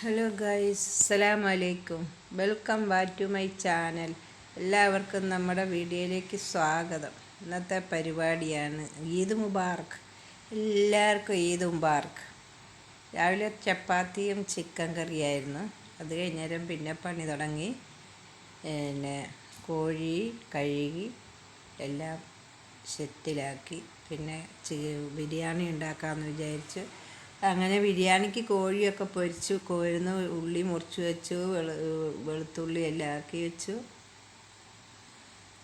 Hello guys അസ്സലാം വലൈക്കും welcome back to my channel എല്ലാവർക്കും നമ്മുടെ വീഡിയോയിലേക്ക് സ്വാഗതം. ഇന്നത്തെ പരിപാടിയാണ് ഈദ് മുബാർക്ക് എല്ലാവർക്കും ഈദ് മുബാർക്ക് രാവിലെ ചപ്പാത്തിയും ചിക്കൻ കറിയായിരുന്നു. അത് കഴിഞ്ഞേരം പിന്നെ പണി തുടങ്ങി. പിന്നെ കോഴി കഴുകി എല്ലാം സെറ്റിലാക്കി. പിന്നെ ബിരിയാണി ഉണ്ടാക്കാമെന്ന് വിചാരിച്ചു അങ്ങനെ ബിരിയാണിക്ക് കോഴിയൊക്കെ പൊരിച്ചു കോരുന്ന ഉള്ളി മുറിച്ച് വെച്ചു വെളു വെളുത്തുള്ളി എല്ലാം ആക്കി വെച്ചു.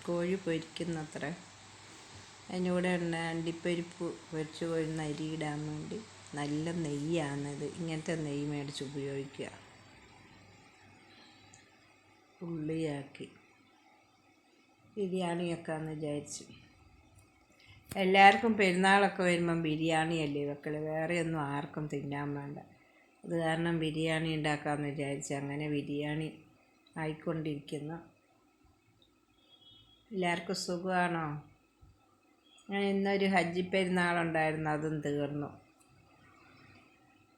കോഴി പൊരിക്കുന്നത്ര. അതിന്റെ കൂടെ അണ്ടിപ്പരിപ്പ് പൊരിച്ച് കൊഴുന്ന അരി ഇടാൻ വേണ്ടി. നല്ല നെയ്യാണത് ഇങ്ങനത്തെ നെയ്യ് മേടിച്ച് ഉപയോഗിക്കുക. ഉള്ളിയാക്കി. ബിരിയാണിയൊക്കെ എന്ന് വിചാരിച്ചു. എല്ലാവർക്കും പെരുന്നാളൊക്കെ വരുമ്പം ബിരിയാണി അല്ലേ വെക്കൽ വേറെ ഒന്നും ആർക്കും തിന്നാൻ വേണ്ട. അത് കാരണം ബിരിയാണി ഉണ്ടാക്കാമെന്ന് വിചാരിച്ച് അങ്ങനെ ബിരിയാണി ആയിക്കൊണ്ടിരിക്കുന്നു. എല്ലാവർക്കും സുഖമാണോ ഞാൻ ഇന്നൊരു ഹജ്ജി പെരുന്നാളുണ്ടായിരുന്നു അതും തീർന്നു.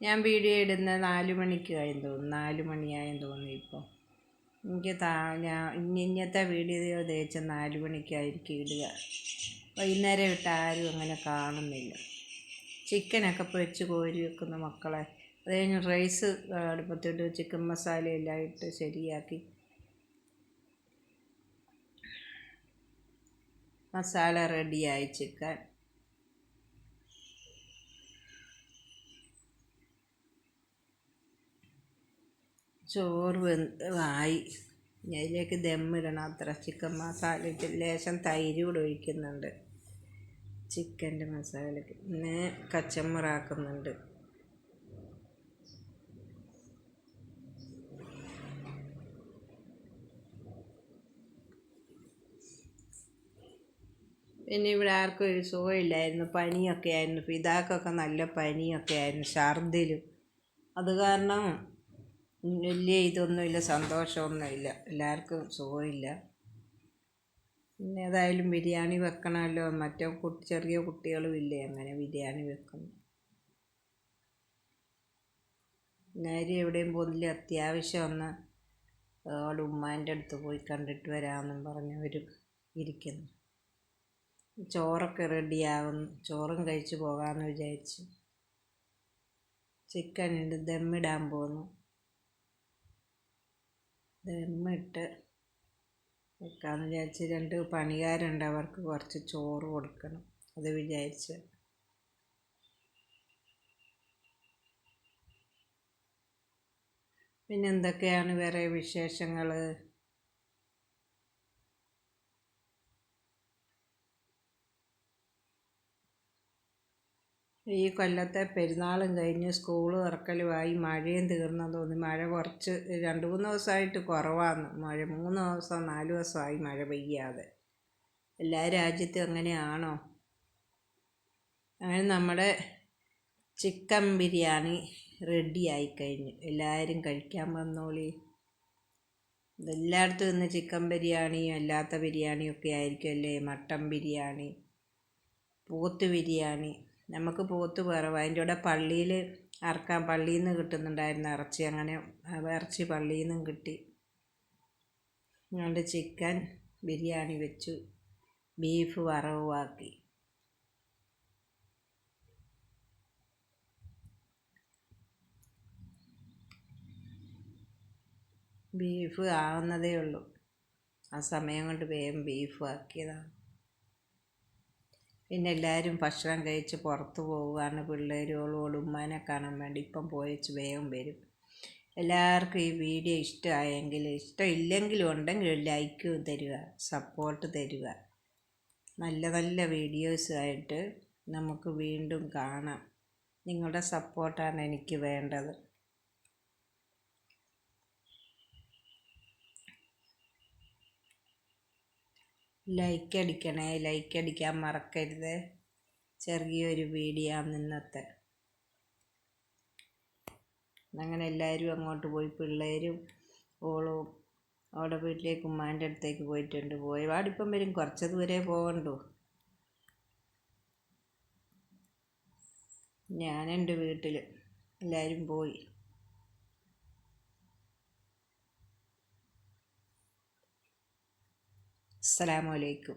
ഞാൻ വീഡിയോ ഇടുന്ന നാല് ആയെന്ന് തോന്നുന്നു നാല് മണിയായെന്ന് തോന്നുന്നു ഇപ്പോൾ എനിക്ക് താ ഞാൻ ഇന്നത്തെ വീഡിയോ തേച്ച് നാല് മണിക്കായിരിക്കും ഇടുക. വൈകുന്നേരം ഇട്ട് ആരും അങ്ങനെ കാണുന്നില്ല. ചിക്കനൊക്കെ പൊരിച്ച് കോരി വെക്കുന്ന മക്കളെ. അത് കഴിഞ്ഞ് റൈസ് അടുപ്പത്തിട്ട് ചിക്കൻ മസാല എല്ലാം ഇട്ട് ശരിയാക്കി. മസാല റെഡിയായി ചിക്കൻ. ചോറ് വെന്ത് ആയി. അതിലേക്ക് ദമ്മിടണം. അത്ര ചിക്കൻ മസാല ഇട്ട് ലേശം തൈര് കൂടെ ഒഴിക്കുന്നുണ്ട്. ചിക്കന്റെ മസാലയ്ക്ക് പിന്നെ കച്ചമ്പറാക്കുന്നുണ്ട് പിന്നെ ഇവിടെ ആർക്കും ഒരു സുഖമില്ലായിരുന്നു. പനിയൊക്കെ ആയിരുന്നു. പിതാക്കൊക്കെ നല്ല പനിയൊക്കെ ആയിരുന്നു. ഛർദിലും അത് കാരണം വലിയ ഇതൊന്നുമില്ല സന്തോഷമൊന്നുമില്ല. എല്ലാവർക്കും സുഖമില്ല. പിന്നെ ഏതായാലും ബിരിയാണി വെക്കണമല്ലോ. മറ്റേ കുട്ടി ചെറിയ കുട്ടികളും ഇല്ലേ അങ്ങനെ ബിരിയാണി വെക്കുന്നു. നേരെ എവിടെയും പോകുന്നില്ല. അത്യാവശ്യം ഒന്ന് അവളുടെ ഉമ്മാന്റെ അടുത്ത് പോയി കണ്ടിട്ട് വരാമെന്നും പറഞ്ഞ് അവർ ഇരിക്കുന്നു. ചോറൊക്കെ റെഡിയാകുന്നു ചോറും കഴിച്ച് പോകാമെന്ന് വിചാരിച്ചു. ചിക്കൻ ദമ്മിടാൻ പോകുന്നു ദമ്മിട്ട് വെക്കാമെന്ന് വിചാരിച്ച് രണ്ട് പണിക്കാരുണ്ട് അവർക്ക് കുറച്ച് ചോറ് കൊടുക്കണം. അത് വിചാരിച്ച്. പിന്നെ എന്തൊക്കെയാണ് വേറെ വിശേഷങ്ങൾ ഈ കൊല്ലത്തെ പെരുന്നാളും കഴിഞ്ഞ് സ്കൂൾ തുറക്കലുമായി മഴയും തീർന്നു. തോന്നി മഴ കുറച്ച് രണ്ട് മൂന്ന് ദിവസമായിട്ട് കുറവാണ് മഴ മൂന്ന് ദിവസം നാല് ദിവസമായി മഴ പെയ്യാതെ. എല്ലാ രാജ്യത്തും അങ്ങനെയാണോ? അങ്ങനെ നമ്മുടെ ചിക്കൻ ബിരിയാണി റെഡി ആയിക്കഴിഞ്ഞു എല്ലാവരും കഴിക്കാൻ വന്നോളി. എല്ലായിടത്തും ഇന്ന് ചിക്കൻ ബിരിയാണിയും അല്ലാത്ത ബിരിയാണിയും ഒക്കെ ആയിരിക്കും അല്ലേ മട്ടൻ ബിരിയാണി പോത്ത് ബിരിയാണി നമുക്ക് പോത്ത് കുറവ് അതിന്റെ കൂടെ പള്ളിയിൽ അറക്കാൻ പള്ളിയിൽ നിന്ന് കിട്ടുന്നുണ്ടായിരുന്നു ഇറച്ചി. അങ്ങനെ ഇറച്ചി പള്ളിയിൽ നിന്നും കിട്ടി. അതുകൊണ്ട് ചിക്കൻ ബിരിയാണി വെച്ചു. ബീഫ് വറവാക്കി ബീഫ് ആവുന്നതേ ഉള്ളൂ. ആ സമയം കൊണ്ട് വേഗം ബീഫ് ആക്കിയതാണ്. പിന്നെ എല്ലാവരും ഭക്ഷണം കഴിച്ച് പുറത്ത് പോവുകയാണ്. പിള്ളേരോളോട് ഉമ്മാനെ കാണാൻ വേണ്ടി ഇപ്പം പോയച്ച് വേഗം വരും. എല്ലാവർക്കും ഈ വീഡിയോ ഇഷ്ടമായെങ്കിൽ ഇഷ്ടമില്ലെങ്കിലും ഉണ്ടെങ്കിൽ ലൈക്ക് തരിക സപ്പോർട്ട് തരിക. നല്ല നല്ല വീഡിയോസായിട്ട് നമുക്ക് വീണ്ടും കാണാം. നിങ്ങളുടെ സപ്പോർട്ടാണ് എനിക്ക് വേണ്ടത്. ലൈക്ക് അടിക്കണേ ലൈക്ക് അടിക്കാൻ മറക്കരുത്. ചെറിയൊരു വീഡിയോ ഇന്നത്തെ. അങ്ങനെ എല്ലാവരും അങ്ങോട്ട് പോയി പിള്ളേരും ഓളും അവിടെ വീട്ടിലേക്ക് ഉമ്മാന്റെ അടുത്തേക്ക് പോയിട്ടുണ്ട്. പോയി വാടിപ്പം വരും കുറച്ച് ദൂരെ പോകണ്ടു ഞാനെന്റെ വീട്ടിൽ എല്ലാവരും പോയി. അസ്സലാമലൈക്കും